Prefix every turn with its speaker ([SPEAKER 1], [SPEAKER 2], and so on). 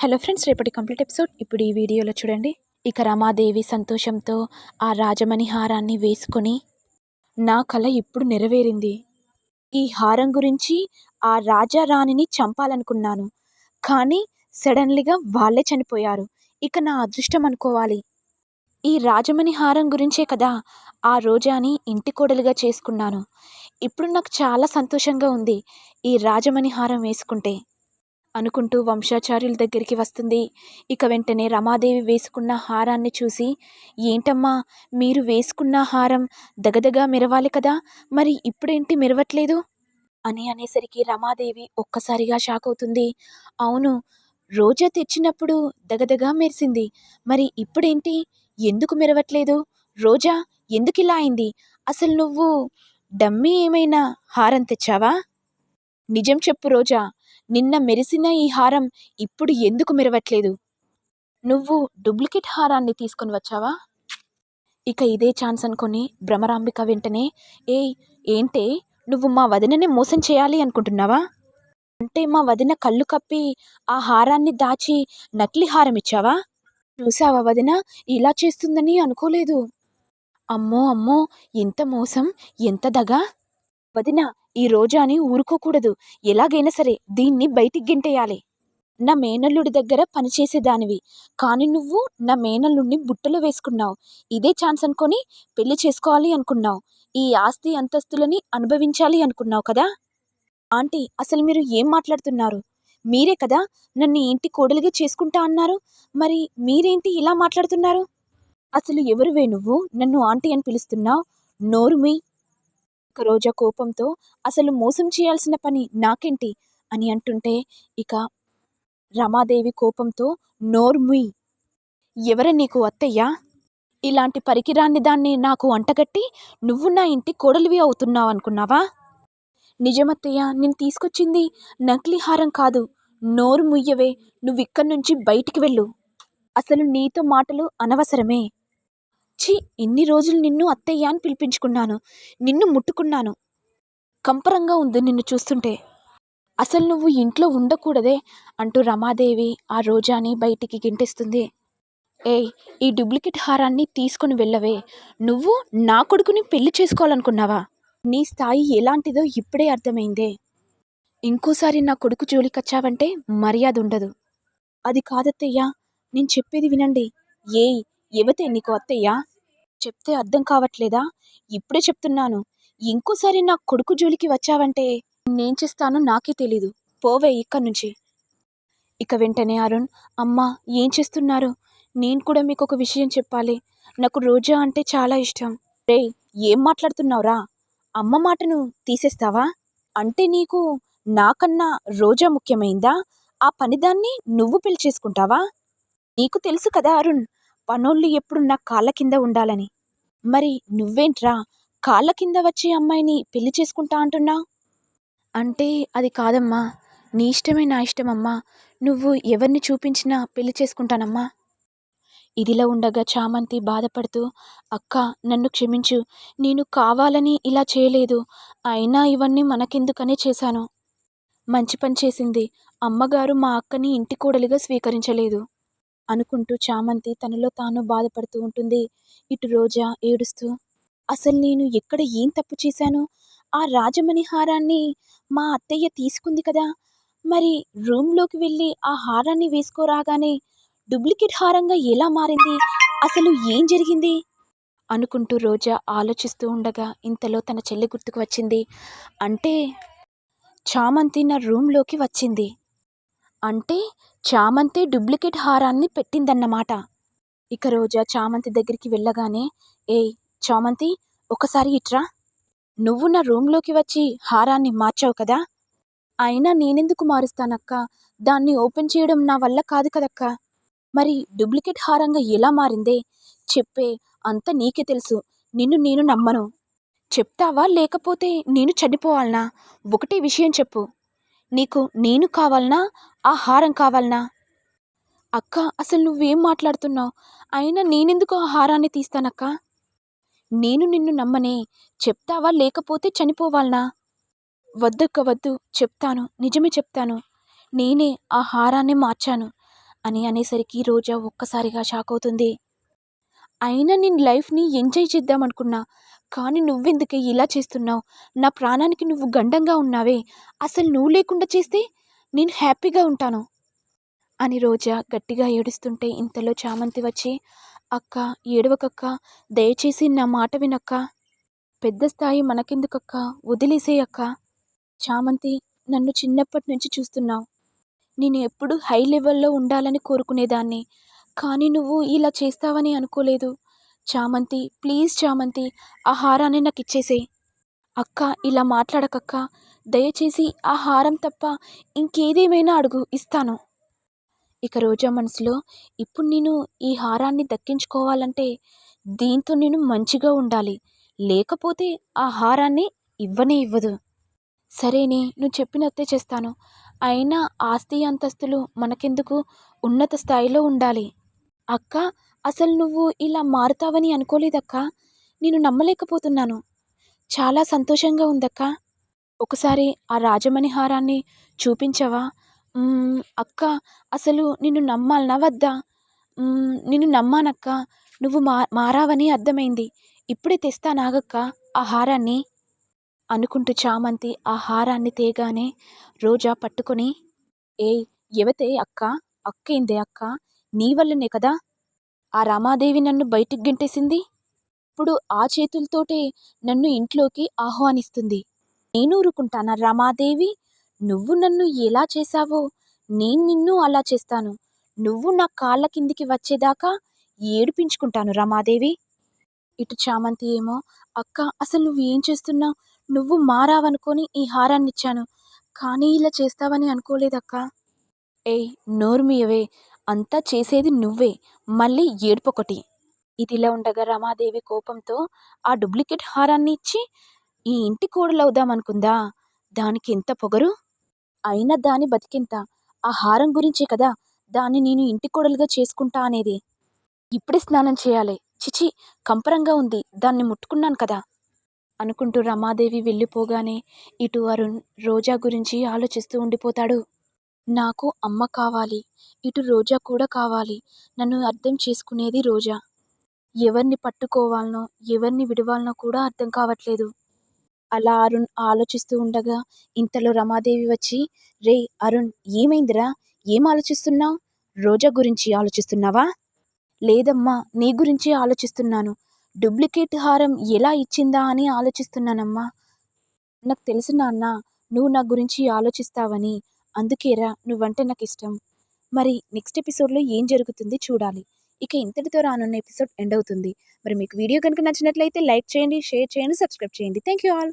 [SPEAKER 1] Hello friends రేపటి complete episode. ఇప్పుడు ఈ వీడియోలో చూడండి. ఇక రమాదేవి సంతోషంతో ఆ రాజమణి హారాన్ని వేసుకొని నా కళ ఇప్పుడు నెరవేరింది. ఈ హారం గురించి ఆ రాజా రాణిని చంపాలనుకున్నాను. కానీ సడన్లీగా వాళ్ళే చనిపోయారు. ఇక నా అదృష్టం అనుకోవాలి. ఈ రాజమణి హారం గురించే కదా ఆ రోజాని ఇంటి కోడలుగా చేసుకున్నాను. ఇప్పుడు నాకు చాలా సంతోషంగా ఉంది ఈ రాజమణి హారం వేసుకుంటే. అనుకుంటూ వంశాచార్యుల దగ్గరికి వస్తుంది. ఇక వెంటనే రమాదేవి వేసుకున్న హారాన్ని చూసి ఏంటమ్మా మీరు వేసుకున్న హారం దగదగా మెరవాలి కదా? మరి ఇప్పుడేంటి మెరవట్లేదు? అని అనేసరికి రమాదేవి ఒక్కసారిగా షాక్ అవుతుంది. అవును రోజా తెచ్చినప్పుడు దగదగా మెరిసింది. మరి ఇప్పుడేంటి? ఎందుకు మెరవట్లేదు? రోజా ఎందుకు ఇలా అయింది? అసలు నువ్వు డమ్మీ ఏమైనా హారం తెచ్చావా? నిజం చెప్పు రోజా నిన్న మెరిసిన ఈ హారం ఇప్పుడు ఎందుకు మెరవట్లేదు? నువ్వు డూప్లికేట్ హారాన్ని తీసుకొని వచ్చావా? ఇక ఇదే ఛాన్స్ అనుకొని భ్రమరాంబిక వెంటనే ఏయ్ ఏంటే? నువ్వు మా వదిననే మోసం చేయాలి అనుకుంటున్నావా? అంటే మా వదిన కళ్ళు కప్పి ఆ హారాన్ని దాచి నకిలీ హారం ఇచ్చావా? చూసావా వదిన? ఇలా చేస్తుందని అనుకోలేదు. అమ్మో అమ్మో ఎంత మోసం ఎంత దగా? వదిన ఈ రోజాని ఊరుకోకూడదు. ఎలాగైనా సరే దీన్ని బయటికి గింటేయాలి. నా మేనల్లుడి దగ్గర పనిచేసేదానివి కానీ నువ్వు నా మేనల్లుడిని బుట్టలో వేసుకున్నావు. ఇదే ఛాన్స్ అనుకొని పెళ్ళి చేసుకోవాలి అనుకున్నావు. ఈ ఆస్తి అంతస్తులని అనుభవించాలి అనుకున్నావు కదా? ఆంటీ అసలు మీరు ఏం మాట్లాడుతున్నారు? మీరే కదా నన్ను ఇంటి కోడలిగా చేసుకుంటా అన్నారు. మరి మీరేంటి ఇలా మాట్లాడుతున్నారు? అసలు ఎవరువే నువ్వు? నన్ను ఆంటీ అని పిలుస్తున్నావు? నోరు మీ రోజా కోపంతో అసలు మోసం చేయాల్సిన పని నాకేంటి? అని అంటుంటే ఇక రమాదేవి కోపంతో నోర్ముయ్ ఎవర నీకు అత్తయ్యా? ఇలాంటి పరికిరాన్ని దాన్ని నాకు అంటగట్టి నువ్వు నా ఇంటి కోడలివి అవుతున్నావు అనుకున్నావా? నిజమత్తయ్య నేను తీసుకొచ్చింది నకిలీ హారం కాదు. నోరు ముయ్యవే. నువ్వు ఇక్కడి నుంచి బయటికి వెళ్ళు. అసలు నీతో మాటలు అనవసరమే. ఛీ ఇన్ని రోజులు నిన్ను అత్తయ్య అని పిలిపించుకున్నాను. నిన్ను ముట్టుకున్నాను. కంపరంగా ఉంది నిన్ను చూస్తుంటే. అసలు నువ్వు ఇంట్లో ఉండకూడదే అంటూ రమాదేవి ఆ రోజాని బయటికి గింటేస్తుంది. ఏయ్ ఈ డూప్లికేట్ హారాన్ని తీసుకుని వెళ్ళవే. నువ్వు నా కొడుకుని పెళ్ళి చేసుకోవాలనుకున్నావా? నీ స్థాయి ఎలాంటిదో ఇప్పుడే అర్థమైందే. ఇంకోసారి నా కొడుకు జోలికొచ్చావంటే మర్యాద ఉండదు. అది కాదత్తయ్యా నేను చెప్పేది వినండి. ఏయ్ ఎవతే నీకు అత్తయ్యా? చెప్తే అర్థం కావట్లేదా? ఇప్పుడే చెప్తున్నాను. ఇంకోసారి నా కొడుకు జోలికి వచ్చావంటే నేను చేస్తానో నాకే తెలీదు. పోవే ఇక్కడి నుంచి. ఇక వెంటనే అరుణ్ అమ్మ ఏం చేస్తున్నారు? నేను కూడా మీకు ఒక విషయం చెప్పాలి. నాకు రోజా అంటే చాలా ఇష్టం. రే ఏం మాట్లాడుతున్నావురా? అమ్మ మాటను తీసేస్తావా? అంటే నీకు నాకన్నా రోజా ముఖ్యమైందా? ఆ పనిదాన్ని నువ్వు పెళ్ళి చేసుకుంటావా? నీకు తెలుసు కదా అరుణ్ పనోళ్ళు ఎప్పుడు నా కాళ్ళ కింద ఉండాలని. మరి నువ్వేంట్రా కాళ్ళ కింద వచ్చే అమ్మాయిని పెళ్ళి చేసుకుంటా అంటున్నా? అంటే అది కాదమ్మా. నీ ఇష్టమే నా ఇష్టమమ్మా. నువ్వు ఎవరిని చూపించినా పెళ్ళి చేసుకుంటానమ్మా. ఇదిలా ఉండగా చామంతి బాధపడుతూ అక్క నన్ను క్షమించు. నేను కావాలని ఇలా చేయలేదు. అయినా ఇవన్నీ మనకెందుకనే చేశాను. మంచి పని చేసింది. అమ్మగారు మా అక్కని ఇంటి కోడలిగా స్వీకరించలేదు. అనుకుంటూ చామంతి తనలో తాను బాధపడుతూ ఉంటుంది. ఇటు రోజా ఏడుస్తూ అసలు నేను ఎక్కడ ఏం తప్పు చేశాను? ఆ రాజమణి హారాన్ని మా అత్తయ్య తీసుకుంది కదా! మరి రూమ్లోకి వెళ్ళి ఆ హారాన్ని వేసుకోరాగానే డూప్లికేట్ హారంగా ఎలా మారింది? అసలు ఏం జరిగింది? అనుకుంటూ రోజా ఆలోచిస్తూ ఉండగా ఇంతలో తన చెల్లి గుర్తుకు వచ్చింది. అంటే చామంతి నా రూమ్లోకి వచ్చింది. అంటే చామంతి డూప్లికేట్ హారాన్ని పెట్టిందన్నమాట. ఇక రోజా చామంతి దగ్గరికి వెళ్ళగానే ఏయ్ చామంతి ఒకసారి ఇట్రా. నువ్వు నా రూమ్లోకి వచ్చి హారాన్ని మార్చావు కదా. అయినా నేనెందుకు మారుస్తానక్క? దాన్ని ఓపెన్ చేయడం నా వల్ల కాదు కదక్క. మరి డూప్లికేట్ హారంగా ఎలా మారిందే? చెప్పే అంత నీకే తెలుసు. నిన్ను నేను నమ్మను. చెప్తావా లేకపోతే నేను చనిపోవాలనా? ఒకటే విషయం చెప్పు. నీకు నేను కావాలనా? ఆ హారం కావాలనా? అక్క అసలు నువ్వేం మాట్లాడుతున్నావు? అయినా నేనెందుకు ఆ హారాన్ని తీస్తానక్క? నేను నిన్ను నమ్మనే. చెప్తావా లేకపోతే చనిపోవాలనా? వద్దక్క వద్దు. చెప్తాను. నిజమే చెప్తాను. నేనే ఆ హారాన్ని మార్చాను అని అనేసరికి రోజా ఒక్కసారిగా షాక్ అవుతుంది. అయినా నేను లైఫ్ని ఎంజాయ్ చేద్దాం అనుకున్నా. కానీ నువ్వెందుకే ఇలా చేస్తున్నావు? నా ప్రాణానికి నువ్వు గండంగా ఉన్నావే. అసలు నువ్వు లేకుండా చేస్తే నేను హ్యాపీగా ఉంటాను. అని రోజా గట్టిగా ఏడుస్తుంటే ఇంతలో చామంతి వచ్చి అక్క ఏడవకక్క. దయచేసి నా మాట వినక్క. పెద్ద స్థాయి మనకెందుకక్క? వదిలేసేయక్క చామంతి నన్ను చిన్నప్పటి నుంచి చూస్తున్నావు. నేను ఎప్పుడు హై లెవెల్లో ఉండాలని కోరుకునేదాన్ని. కానీ నువ్వు ఇలా చేస్తావని అనుకోలేదు. చామంతి ప్లీజ్ చామంతి ఆ హారాన్ని నాకు ఇచ్చేసేయ్ అక్క ఇలా మాట్లాడకక్క. దయచేసి ఆ హారం తప్ప ఇంకేదేమైనా అడుగు ఇస్తాను. ఇక రోజా మనసులో ఇప్పుడు నేను ఈ హారాన్ని దక్కించుకోవాలంటే దీంతో నేను మంచిగా ఉండాలి. లేకపోతే ఆ హారాన్ని ఇవ్వనే ఇవ్వదు. సరేనే నువ్వు చెప్పినట్టే చేస్తాను. అయినా ఆస్తి అంతస్తులు మనకెందుకు? ఉన్నత స్థాయిలో ఉండాలి. అక్క అసలు నువ్వు ఇలా మారుతావని అనుకోలేదక్క. నేను నమ్మలేకపోతున్నాను. చాలా సంతోషంగా ఉందక్క. ఒకసారి ఆ రాజమణి హారాన్ని చూపించవా అక్క అసలు నిన్ను నమ్మాలనా వద్దా? నిన్ను నమ్మానక్క. నువ్వు మా మారావని అర్థమైంది. ఇప్పుడే తెస్తా నాగక్క ఆ హారాన్ని. అనుకుంటూ చామంతి ఆ హారాన్ని తేగానే రోజా పట్టుకొని ఏయ్ ఎవతే అక్క అక్కేందే అక్క? నీ వల్లనే కదా? ఆ రమాదేవి నన్ను బయటికి గెంటేసింది? ఇప్పుడు ఆ చేతులతోటే నన్ను ఇంట్లోకి ఆహ్వానిస్తుంది. నేను ఊరుకుంటానా రమాదేవి? నువ్వు నన్ను ఎలా చేశావో నేను నిన్ను అలా చేస్తాను. నువ్వు నా కాళ్ళ కిందికి వచ్చేదాకా ఏడిపించుకుంటాను రమాదేవి. ఇటు చామంతి ఏమో అక్క అసలు నువ్వు ఏం చేస్తున్నావు నువ్వు మారావనుకొని ఈ హారాన్ని ఇచ్చాను కానీ ఇలా చేస్తావని అనుకోలేదక్క. ఏయ్ నోర్మియవే అంతా చేసేది నువ్వే. మళ్ళీ ఏడుపొకటి. ఇదిలా ఉండగా రమాదేవి కోపంతో ఆ డూప్లికేట్ హారాన్ని ఇచ్చి ఈ ఇంటి కోడలవుదామనుకుందా? దానికి ఎంత పొగరు? అయినా దాని బతికింత? ఆ హారం గురించే కదా దాన్ని నేను ఇంటి కోడలుగా చేసుకుంటా అనేది. ఇప్పుడే స్నానం చేయాలి. చిచి కంపరంగా ఉంది. దాన్ని ముట్టుకున్నాను కదా. అనుకుంటూ రమాదేవి వెళ్ళిపోగానే ఇటు అరుణ్ రోజా గురించి ఆలోచిస్తూ ఉండిపోతాడు. నాకు అమ్మ కావాలి ఇటు రోజా కూడా కావాలి నన్ను అర్థం చేసుకునేది రోజా. ఎవరిని పట్టుకోవాలనో ఎవరిని విడవాలనో కూడా అర్థం కావట్లేదు. అలా అరుణ్ ఆలోచిస్తూ ఉండగా ఇంతలో రమాదేవి వచ్చి రే అరుణ్ ఏమైందిరా? ఏం ఆలోచిస్తున్నావు? రోజా గురించి ఆలోచిస్తున్నావా? లేదమ్మా నీ గురించి ఆలోచిస్తున్నాను. డూప్లికేట్ హారం ఎలా ఇచ్చిందా అని ఆలోచిస్తున్నానమ్మా. నాకు తెలుసు నాన్న నువ్వు నా గురించి ఆలోచిస్తావని. అందుకేరా నువ్వంటే నాకు ఇష్టం మరి నెక్స్ట్ ఎపిసోడ్లో ఏం జరుగుతుంది చూడాలి. ఇక ఇంతటితో రానున్న ఎపిసోడ్ ఎండ్ అవుతుంది. మరి మీకు వీడియో కనుక నచ్చినట్లయితే లైక్ చేయండి షేర్ చేయండి సబ్స్క్రైబ్ చేయండి. Thank you all.